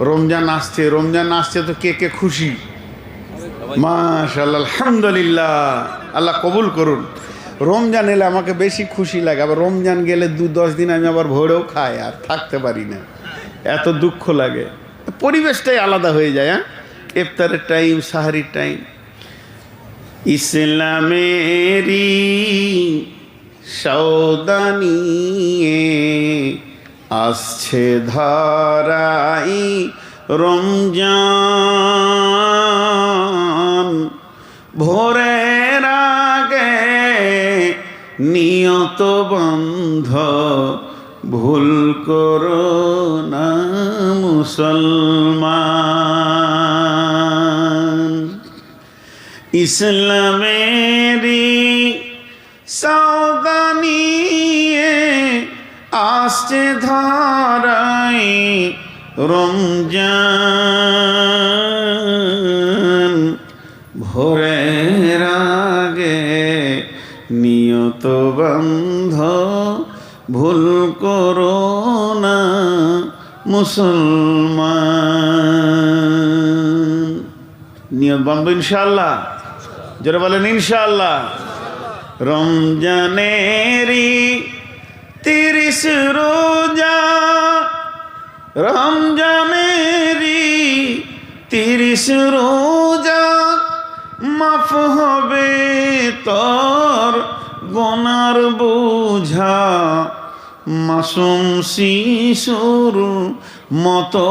রমজান আসছে রমজান আসছে তো কে কে খুশি? মাশাল্লাহ আলহামদুলিল্লাহ। আল্লাহ কবুল করুন। রমজান এলে আমাকে বেশি খুশি লাগে, আবার রমজান গেলে দু দশ দিন আমি আবার ভোরেও খাই, আর থাকতে পারি না। এত দুঃখ লাগে। পরিবেশটাই আলাদা হয়ে যায় হ্যাঁ? ইফতারের টাইম, সাহারির টাইম। ইসলামেরি সৌদানিয়ে আসছে ধারাই রমজান। ভোরের আগে নিয়ত বন্ধ, ভুল করো না মুসলমান। ইসলামেরি সাউদানিয়ে আসছে ধরাই রমজান ভোরের আগে নিয়ত বন্ধ, ভুল করো না মুসলমান। নিয়ত বন্ধ ইনশাল্লাহ যারা বলেন ইনশাল্লাহ রমজানেরি তিরিশ রোজা রমজানেরি তিরিশ রোজা মাফ হবে তোর গনার বোঝা। মাসুম শিশুর মতো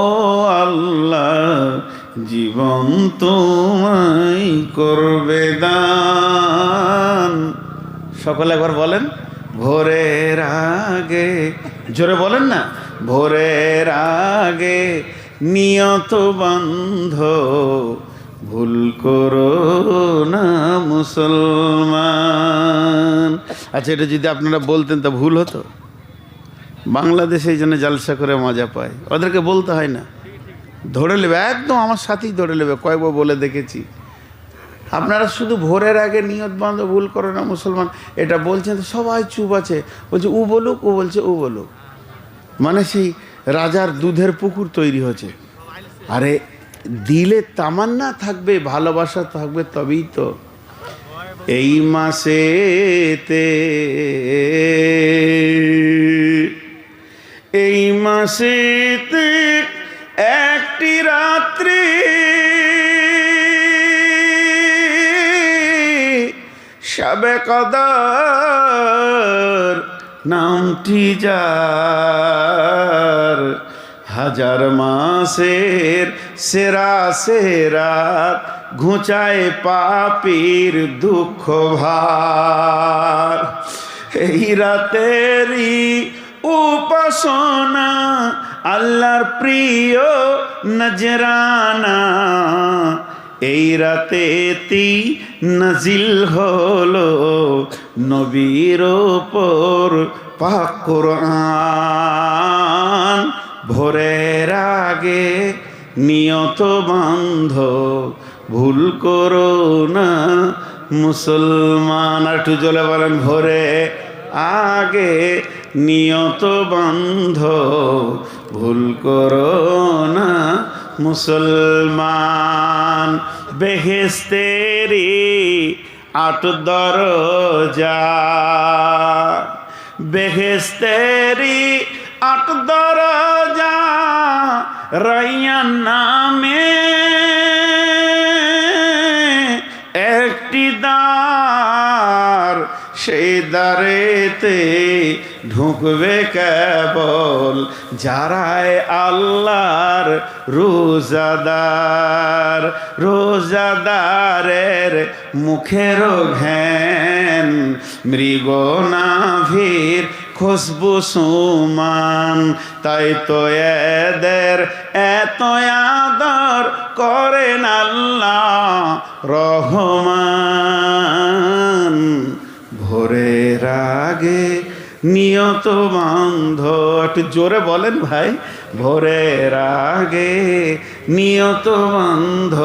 আল্লাহ জীবন তোমায় করবে দান। সকলে একবার বলেন, ভোরের আগে, জোরে বলেন না? ভোরের আগে নিয়ত বন্ধ। ভুল করো না মুসলমান। আচ্ছা এটা যদি আপনারা বলতেন তা ভুল হতো? বাংলাদেশে এই জন্য জালসা করে মজা পায়। ওদেরকে বলতে হয় না। ধরে নেবে, একদম আমার সাথেই ধরে নেবে। কয়েকবার বলে দেখেছি। আপনারা শুধু ভোরের আগে নিয়ত বন্ধ, ভুল করো না মুসলমান। এটা বলছেন সবাই চুপ আছে। বলছে, উ বলুক ও বলছে ও বলুক। মানে সেই রাজার দুধের পুকুর তৈরি হচ্ছে আরে দিলে তামান্না থাকবে, ভালোবাসা থাকবে তবেই তো। এই মাসেতে এই মাসেতে একটি রাত্রি সবে কদর নামটি যার হাজার মাসের সেরা সেরা ঘুচায় পাপির দুঃখ ভার। এই রাতেরই উপাসনা আল্লাহর প্রিয় নজরানা এই রাতেতি নাজিল হলো নবীর ওপর পাক কোরআন। ভোরের আগে নিয়ত বান্ধ, ভুল করো না মুসলমান। আর একটু জলে বলেন, ভোরে আগে নিয়ত বন্ধ, ভুল করো না মুসলমান বেহেস্তেরি আট দরজা। বেহেস্তেরি আট দরজা রাইয়ান নামে। একটি দ্বার সেই দ্বারেতে ঢুকবে কেবল যারায় আল্লাহর রোজাদার, রোজাদারের মুখের ঘ্যান, মৃগ নাভির খুশবু সুমান, তাই তো এদের এত আদর করেন আল্লাহ রহমান। ভোরের আগে নিয়ত বান্ধ একটু জোরে বলেন ভাই ভোরের আগে নিয়ত বান্ধ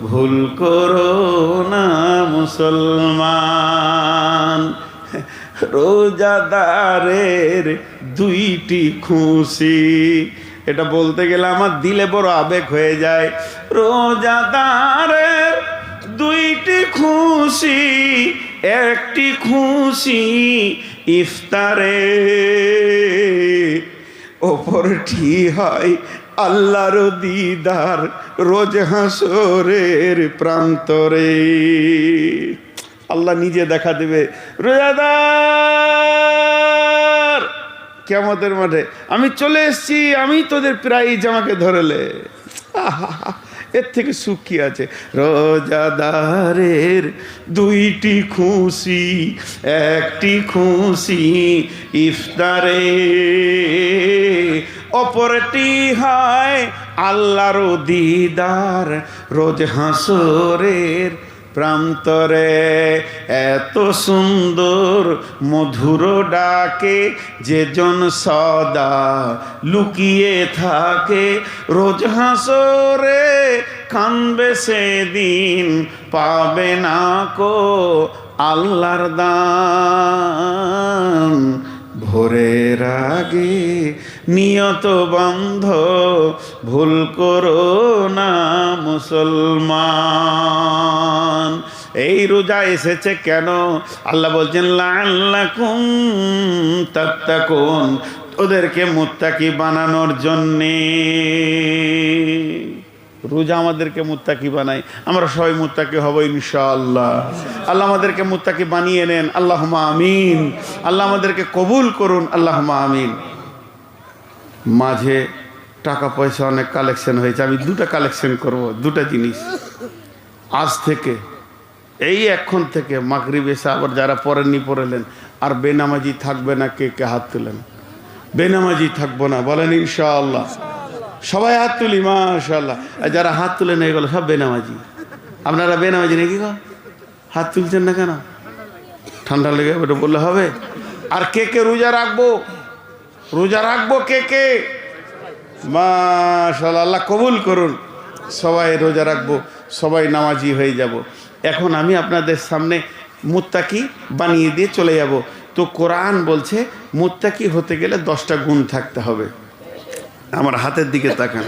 ভুল করো না মুসলমান। রোজাদারের দুইটি খুশি। এটা বলতে গেলে আমার দিলে বড় আবেগ হয়ে যায়। রোজাদারের দুইটি খুশি একটি খুশি ইফতারে। ওপরটি হয় আল্লাহর দিদার রোজ হাসরের প্রান্তরে। আল্লাহ নিজে দেখা দেবে রোজাদার কেমতের মাঠে আমি চলে এসেছি আমি তোদের প্রাইজ আমাকে ধরলে। আহা, এর থেকে সুখী আছে? রোজাদারের দুইটি খুশি, একটি খুশি ইফতারে। অপরটি হায় আল্লাহর দিদার রোজ হাসরের প্রান্তরে এত সুন্দর মধুর ডাকে যে জন সদা লুকিয়ে থাকে। রোজ হাসরে কানবে সেদিন, পাবে না কো আল্লাহর দান। ভোরের আগে নিয়ত বন্ধ, ভুল করো না মুসলমান। এই রোজা এসেছে কেন? আল্লাহ বলছেন লাল্লাকুম তাত্তাকুন, ওদেরকে মুত্তাকি বানানোর জন্যে। রোজা আমাদেরকে মুত্তাকি বানায়। আমরা সবাই মুত্তাকি হব ইনশাআল্লাহ। আল্লাহ আমাদেরকে মুত্তাকি বানিয়ে নেন। আল্লাহ আমিন। আল্লাহ আমাদেরকে কবুল করুন। আল্লাহ আমিন। মাঝে টাকা পয়সা অনেক কালেকশন হয়েছে, আমি দুটা কালেকশন করব, দুটা জিনিস। আজ থেকে, এই এখন থেকে মাগরিব এসে আবার যারা পড়েননি পড়েলেন, আর বেনামাজি থাকবে না কে কে হাত তুলেন? বেনামাজি থাকব না, বলেন ইনশাআল্লাহ। সবাই হাত তুলি মাশাল্লাহ আর যারা হাত তুলে নিয়ে গেলো সব বেনামাজি। আপনারা বেনামাজি নাকি গো? হাত তুলছেন না কেন? ঠান্ডা লেগে ওটা বললে হবে। আর কে কে রোজা রাখব? রোজা রাখব কে কে? মাশাল্লাহ আল্লাহ কবুল করুন। সবাই রোজা রাখব, সবাই নামাজি হয়ে যাব। এখন আমি আপনাদের সামনে মুত্তাকি বানিয়ে দিয়ে চলে যাব। তো কোরআন বলছে, মুত্তাকি হতে গেলে দশটা গুণ থাকতে হবে। আমার হাতের দিকে তাকান।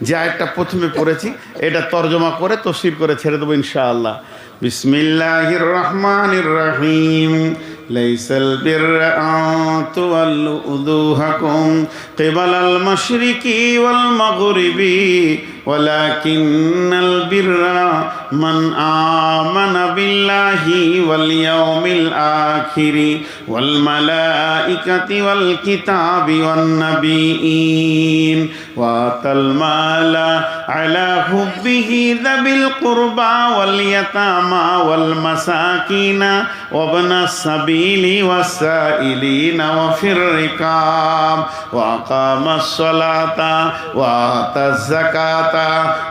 যে আয়টা প্রথমে পড়েছি, এটা তর্জমা করে তফসির করে ছেড়ে দেবো ইনশাআল্লাহ। বিসমিল্লাহির রহমানির রহিম। ليس البر أن تولوا وجوهكم قبل المشرق والمغرب ولكن البر من آمن بالله واليوم الآخر والملائكة والكتاب والنبيين وآتى المال على حبه ذوي القربى واليتامى والمساكين وابن السبيل والسائلين وفي الركاب وأقام الصلاة وآتى الزكاة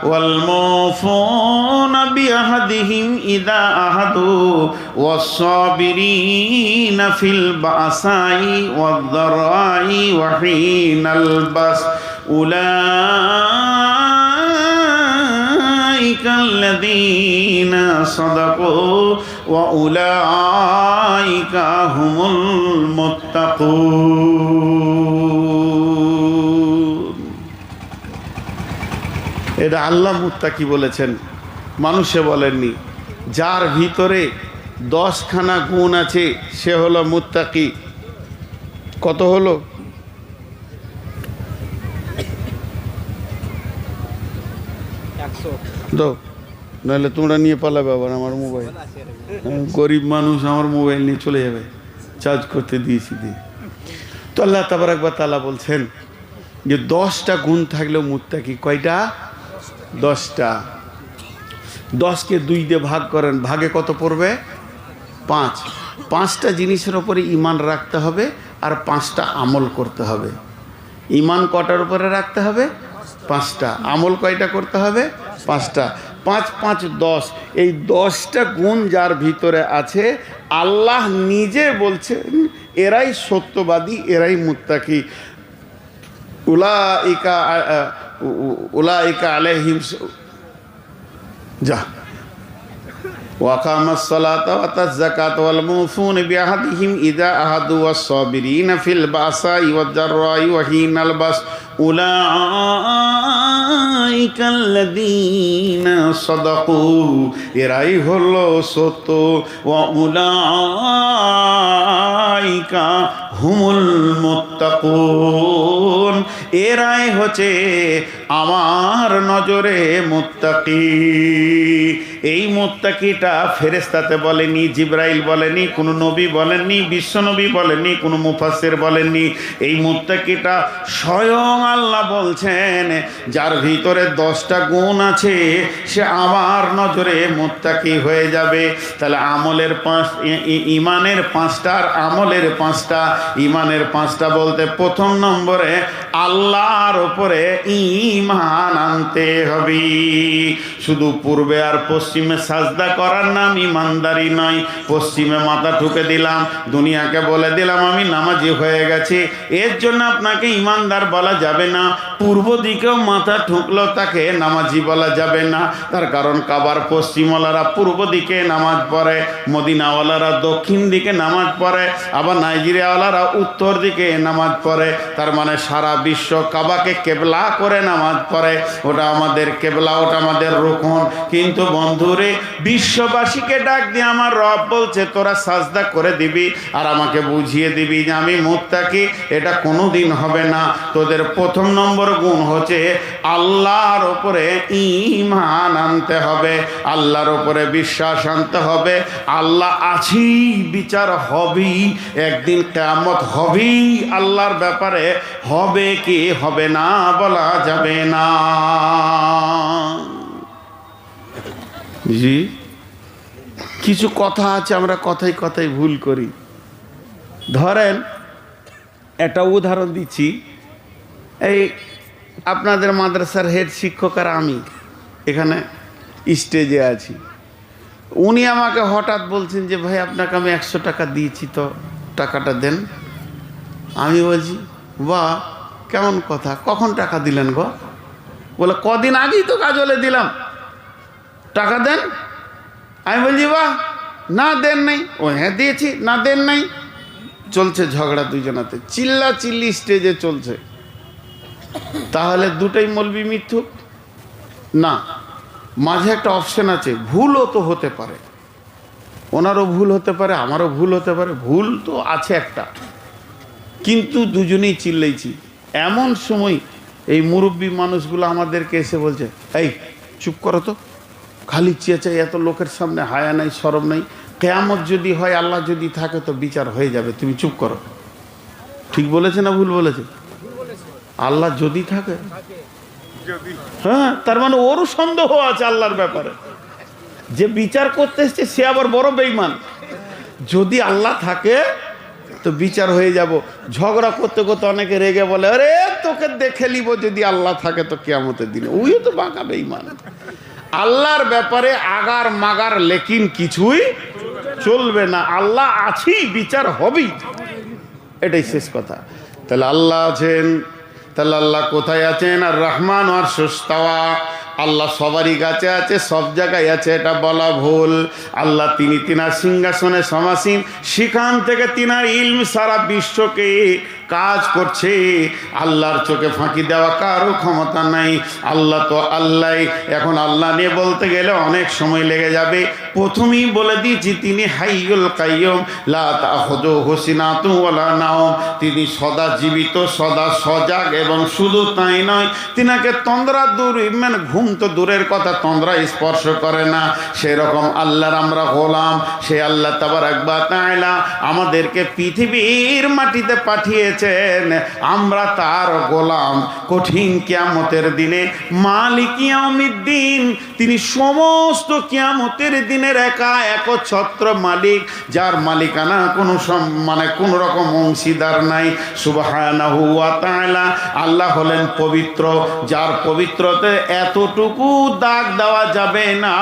والموفون بعهدهم إذا عهدوا والصابرين في البأساء والضراء وحين البس أولئك الذين صدقوا وأولئك هم المتقون. আল্লাহ মুত্তাকি বলেছেন মানুষে বলেননি যার ভিতরে দশখানা গুণ আছে সে হলো মুত্তাকি। কত হলো? তো নাহলে তোমরা নিয়ে পালাবে আবার আমার মোবাইল। গরিব মানুষ আমার মোবাইল নিয়ে চলে যাবে চার্জ করতে দিয়েছি দিয়ে। তো আল্লাহ তাবার একবার তালা বলছেন যে দশটা গুণ থাকলেও মুত্তাকি কয়টা? দশটা। দশকে দুই দিয়ে ভাগ করেন, ভাগে কত পড়বে? পাঁচ। পাঁচটা জিনিসের ওপরে ইমান রাখতে হবে আর পাঁচটা আমল করতে হবে। ইমান কটার উপরে রাখতে হবে? পাঁচটা। আমল কয়টা করতে হবে? পাঁচটা। পাঁচ পাঁচ, দশ। এই দশটা গুণ যার ভিতরে আছে, আল্লাহ নিজে বলছেন, এরাই সত্যবাদী, এরাই মুত্তাকি। উলাইকা উলাইকা আলাইহিম যা وأقام الصلاة وآتى الزكاة والموفون بعهدهم إذا عهدوا والصابرين في البأساء والضراء وحين البأس أولئك الذين صدقوا এরাই হলো সত্য وأولئك হুমুল মুত্তাকুন এরাই হচ্ছে আমার নজরে মুত্তাকি। এই মুত্তাকিটা ফেরেস্তাতে বলেনি, জিব্রাইল বলেনি, কোনো নবী বলেননি, বিশ্বনবী বলেননি, কোনো মুফাসসির বলেননি। এই মুত্তাকিটা স্বয়ং আল্লাহ বলছেন, যার ভিতরে দশটা গুণ আছে, সে আমার নজরে মুত্তাকি হয়ে যাবে। তাহলে আমলের পাঁচ ইমানের পাঁচটা আর আমলের পাঁচটা, ইমানের পাঁচটা বলতে প্রথম নম্বরে আল্লাহর ওপরে ইমান আনতে হবে। শুধু পূর্বে আর পশ্চিমে সাজদা করার নাম ইমানদারি নয়। পশ্চিমে মাথা ঠুকে দিলাম, দুনিয়াকে বলে দিলাম, আমি নামাজি হয়ে গেছি। এর জন্য আপনাকে ইমানদার বলা যাবে না। পূর্ব দিকেও মাথা ঠুকলো তাকে নামাজি বলা যাবে না। তার কারণ কাবার পশ্চিমওয়ালারা পূর্ব দিকে নামাজ পড়ে, মদিনাওয়ালারা দক্ষিণ দিকে নামাজ পড়ে, আবার নাইজেরিয়াওয়ালারা উত্তর দিকে নামাজ পড়ে। তার মানে সারা বিশ্ব কাবাকে কেবলা করে নামাজ পড়ে, ওটা আমাদের কেবলা, ওটা আমাদের রোকন। কিন্তু বন্ধুরে, বিশ্ববাসীকে ডাক দিয়ে আমার রব বলছে, তোরা সাজদা করে দিবি আর আমাকে বুঝিয়ে দিবি যে আমি মুত্তাকি। এটা কোনো দিন হবে না। তোদের প্রথম নম্বর গুণ হচ্ছে আল্লাহর ওপরে ইমান আনতে হবে, আল্লাহর ওপরে বিশ্বাস আনতে হবে। আল্লাহ আছি বিচার হবেই, একদিন কেমত হবেই। আল্লাহর ব্যাপারে হবে কি, হবে না বলা যাবে না। জি, কিছু কথা আছে, আমরা কথাই কথাই ভুল করি। ধরেন, একটা উদাহরণ দিচ্ছি। এই আপনাদের মাদ্রাসার হেড শিক্ষক আর আমি এখানে স্টেজে আছি। উনি আমাকে হঠাৎ বলছেন যে, ভাই, আপনাকে আমি একশো টাকা দিয়েছি তো, টাকাটা দেন। আমি বলছি বা কেমন কথা? কখন টাকা দিলেন গো? বলে, কদিন আগেই তো কাজলে দিলাম। টাকা দেন? আমি বলছি, বাহ, না দেন নাই। ও হ্যাঁ দিয়েছি, না দেন নাই। চলছে ঝগড়া দুজনাতে চিল্লা চিল্লি স্টেজে চলছে। তাহলে দুটাই মলবি মিথ্যুক? না। মাঝে একটা অপশন আছে, ভুলও তো হতে পারে। ওনারও ভুল হতে পারে, আমারও ভুল হতে পারে, ভুল তো আছে একটা। কিন্তু দুজনেই চিল্লেইছি। এমন সময় এই মুরব্বী মানুষগুলো আমাদেরকে এসে বলছে, এই, চুপ করো তো। খালি চেঁচাই, এত লোকের সামনে হায়া নাই সরম নাই। কেয়ামত যদি হয়, আল্লাহ যদি থাকে তো বিচার হয়ে যাবে। তুমি চুপ করো। ঠিক বলেছে না ভুল বলেছে? আল্লাহ যদি থাকে। হ্যাঁ তার মানে ওরও সন্দেহ আছে আল্লাহর ব্যাপারে। যে বিচার করতে এসছে, সে আবার বড় বেইমান যদি আল্লাহ থাকে তো বিচার হয়ে যাব। ঝগড়া করতে করতে অনেকে রেগে বলে, আরে, তোকে দেখে নিব যদি আল্লাহ থাকে তো কেয়ামতের দিনে। ওইও তো বাঁকা বেইমান আল্লাহর ব্যাপারে আগার মাগার লেকিন কিছুই চলবে না। আল্লাহ আছি বিচার হবেই। এটাই শেষ কথা। তাহলে আল্লাহ আছেন, তাহলে আল্লাহ কোথায় আছেন? আর রহমান, আর সুস্তাওয়া। আল্লাহ সবারই কাছে আছে, সব জায়গায় আছে, এটা বলা ভুল। আল্লাহ তিনি তিনার সিংহাসনে সমাসীন। সেখান থেকে তিনার ইলম সারা বিশ্বকে কাজ করছে, আল্লাহর চোখে ফাঁকি দেওয়া কারও ক্ষমতা নাই। আল্লাহ তো আল্লাহ, এখন আল্লাহ নিয়ে বলতে গেলে অনেক সময় লেগে যাবে। প্রথমেই বলে দিয়েছি, তিনি হাইয়ুল কাইয়ম, লা তাখুযু হুসিনাতু ওয়ালা নাওম। তিনি সদা জীবিত, সদা সজাগ এবং শুধু তাই নয়, তিনাকে তন্দ্রা দূর মানে ঘুম তো দূরের কথা, তন্দ্রা স্পর্শ করে না। সেরকম আল্লাহর আমরা গোলাম, সে আল্লাহ তাবার একবার তাইলা আমাদেরকে পৃথিবীর মাটিতে পাঠিয়েছে। রেখেছেন আমরা তার গোলাম। কঠিন কিয়ামতের দিনে মালিক ইয়াউমিদ্দিন। তিনি সমস্ত কিয়ামতের দিনের একা একচ্ছত্র মালিক, যার মালিকানা কোনো মানে কোনো রকম অংশীদার নাই। সুবহানাহু আল্লাহ হলেন পবিত্র, যার পবিত্রতে এতটুকু দাগ দেওয়া যাবে না।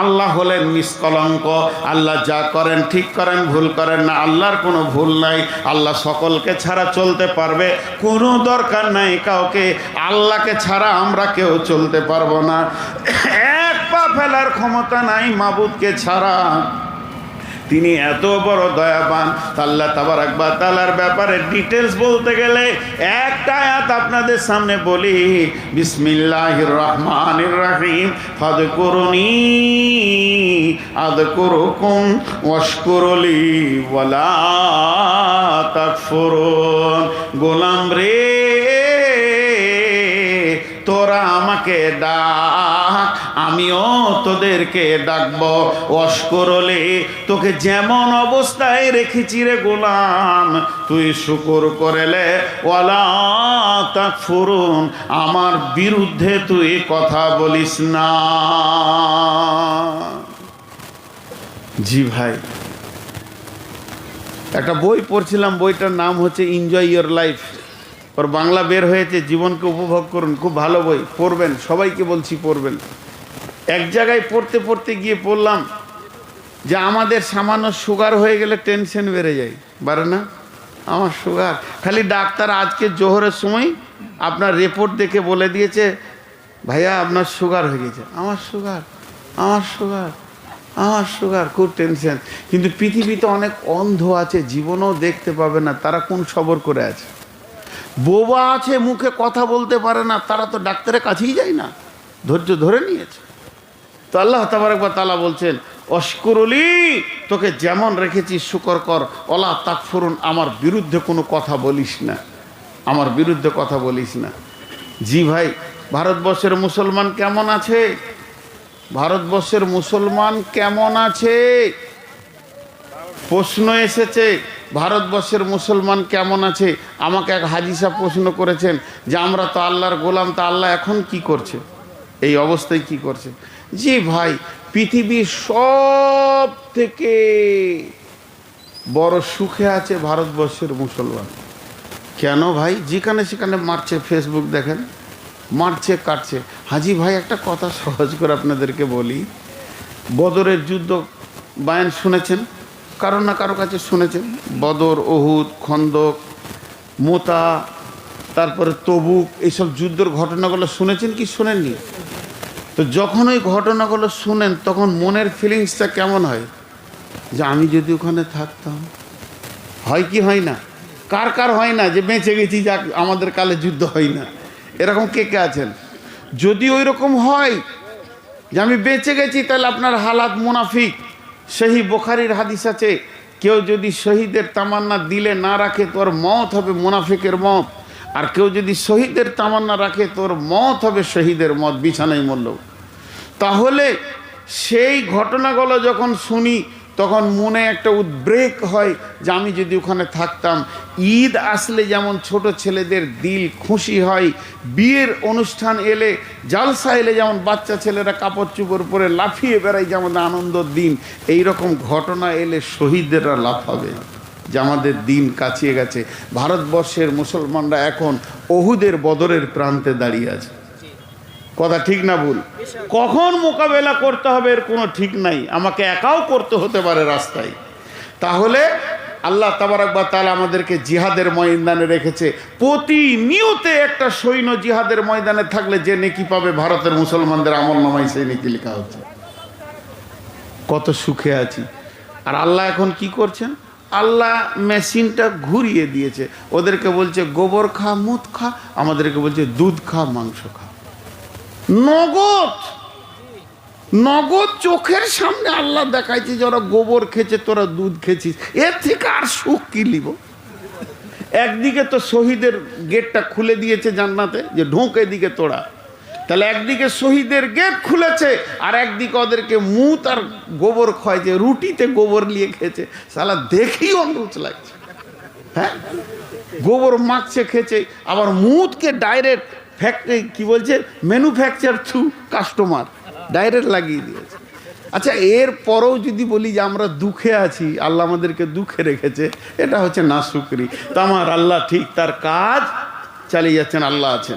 আল্লাহ হলেন নিষ্কলঙ্ক। আল্লাহ যা করেন ঠিক করেন, ভুল করেন না, আল্লাহর কোনো ভুল নাই। আল্লাহ সকলকে ছাড়া চলতে পারবে, কোনো দরকার নাই কাউকে। আল্লাহকে ছাড়া আমরা কেউ চলতে পারব না। এক পা ফেলার ক্ষমতা নাই মাবুদকে ছাড়া। তিনি এত বড় দয়াবান, আল্লাহ তাবার একবার তালার ব্যাপারে ডিটেলস বলতে গেলে একটা আয়াত আপনাদের সামনে বলি বিসমিল্লাহ রহমান রাহিম ফদ করুনি আদ করুকুম ওয়াশকুরলি, ওয়ালা তাকফুরুন। গোলাম রে, তোরা আমাকে ডাক আমিও তোদেরকে ডাকব অস্করলে তোকে যেমন অবস্থায় রেখেছি রে গোলাম, তুই শুকুর করেলে, ওয়ালা তাক ফুরুন আমার বিরুদ্ধে তুই কথা বলিস না। জি ভাই। একটা বই পড়ছিলাম, বইটার নাম হচ্ছে enjoy your life or Bangla বের হয়েছে, জীবনকে উপভোগ করুন, খুব ভালো বই, পড়বেন, সবাইকে বলছি পড়বেন। এক জায়গায় পড়তে পড়তে গিয়ে পড়লাম যে আমাদের সামান্য সুগার হয়ে গেলে টেনশন বেড়ে যায়। বাড়ে না? আমার সুগার। খালি ডাক্তার আজকে জোহরের সময় আপনার রিপোর্ট দেখে বলে দিয়েছে, ভাইয়া, আপনার সুগার হয়ে গেছে। আমার সুগার আমার সুগার আমার সুগার, খুব টেনশন কিন্তু পৃথিবীতে অনেক অন্ধ আছে, জীবনও দেখতে পাবে না, তারা কোন সবর করে আছে? বোবা আছে, মুখে কথা বলতে পারে না, তারা তো ডাক্তারের কাছেই যায় না। ধৈর্য ধরে নিয়েছে। তো আল্লাহ তাবারকবা তালা বলছেন অস্করলি তোকে যেমন রেখেছি, শুকর কর। অলা তাকফুরুন, আমার বিরুদ্ধে কোনো কথা বলিস না। আমার বিরুদ্ধে কথা বলিস না। জি ভাই, ভারতবর্ষের মুসলমান কেমন আছে? ভারতবর্ষের মুসলমান কেমন আছে? প্রশ্ন এসেছে, ভারতবর্ষের মুসলমান কেমন আছে? আমাকে এক হাজি সাহেব প্রশ্ন করেছেন যে, আমরা তো আল্লাহর গোলাম, তা আল্লাহ এখন কি করছে? এই অবস্থায় কি করছে? জি ভাই, পৃথিবীর সব থেকে বড় সুখে আছে ভারতবর্ষের মুসলমান। কেন ভাই? যেখানে সেখানে মারছে ফেসবুক দেখেন, মারছে, কাটছে। হাজি ভাই, একটা কথা সহজ করে আপনাদেরকে বলি। বদরের যুদ্ধ বায়ান শুনেছেন? কারও না কারও কাছে শুনেছেন? বদর ওহুদ খন্দক, মোতা, তারপরে তবুক এইসব যুদ্ধর ঘটনাগুলো শুনেছেন কি? শোনেননি? তো যখন ওই ঘটনাগুলো শুনেন, তখন মনের ফিলিংসটা কেমন হয়? যে আমি যদি ওখানে থাকতাম, হয় কি হয় না? কার কার হয় না যে বেঁচে গেছি, যাক, আমাদের কালে যুদ্ধ হয় না? এরকম কে কে আছেন? যদি ওই রকম হয় যে আমি বেঁচে গেছি, তাহলে আপনার হালাত মুনাফিক। সেই বোখারির হাদিস আছে, কেউ যদি শহীদের তামান্না দিলে না রাখে, তোর মত হবে মুনাফিকের মত। আর কেউ যদি শহীদের তামান্না রাখে, তোর মত হবে শহীদের মত, বিছানায় মূল্য তাহলে সেই ঘটনাগুলো যখন শুনি, তখন মনে একটা উদ্বেগ হয় যে আমি যদি ওখানে থাকতাম, ঈদ আসলে যেমন ছোট ছেলেদের দিল খুশি হয়, বিয়ের অনুষ্ঠান এলে জালসা এলে যেমন বাচ্চা ছেলেরা কাপড় চুপড় পরে লাফিয়ে বেড়ায় যেমন আনন্দর দিন এই রকম ঘটনা এলে শহীদদেররা লাফাবে। যে আমাদের দিন কাছিয়ে গেছে। ভারতবর্ষের মুসলমানরা এখন অহুদের বদরের প্রান্তে দাঁড়িয়ে আছে। কথা ঠিক না ভুল? কখন মোকাবেলা করতে হবে এর কোনো ঠিক নাই। আমাকে একাও করতে হতে পারে রাস্তায়। তাহলে আল্লাহ তাবারাকবা তালা আমাদেরকে জিহাদের ময়দানে রেখেছে। প্রতিনিয়তে একটা সৈন্য জিহাদের ময়দানে থাকলে যে নেকি পাবে ভারতের মুসলমানদের আমল নামাই সেই নেকি লেখা হচ্ছে। কত সুখে আছি। আর আল্লাহ এখন কি করছেন? আল্লাহ মেশিনটা ঘুরিয়ে দিয়েছে। ওদেরকে বলছে, গোবর খা, মুদ খা। আমাদেরকে বলছে, দুধ খা, মাংস খা। নগদ! নগদ চোখের সামনে আল্লাহ দেখাইছে যে ওরা গোবর খেয়েছে, তোরা দুধ খেয়েছিস। এর থেকে আর সুখ কি লিব একদিকে তো শহীদের গেটটা খুলে দিয়েছে জান্নাতে, যে ঢোঁক এদিকে তোরা। তাহলে একদিকে শহীদের গেট খুলেছে, আর একদিকে ওদেরকে মুত আর গোবর খয় যে রুটিতে গোবর নিয়ে খেয়েছে। সালা দেখেই অনুরোধ লাগছে। হ্যাঁ? গোবর মাখছে, খেয়েছে, আবার মুদকে ডাইরেক্ট ফ্যাক্টরি কি বলছে? ম্যানুফ্যাকচার থ্রু কাস্টমার ডাইরেক্ট লাগিয়ে দিয়েছে। আচ্ছা এর পরেও যদি বলি যে আমরা দুঃখে আছি, আল্লাহ আমাদেরকে দুঃখে রেখেছে, এটা হচ্ছে না শুকরি। তো আমার আল্লাহ ঠিক তার কাজ চালিয়ে যাচ্ছেন, আল্লাহ আছেন।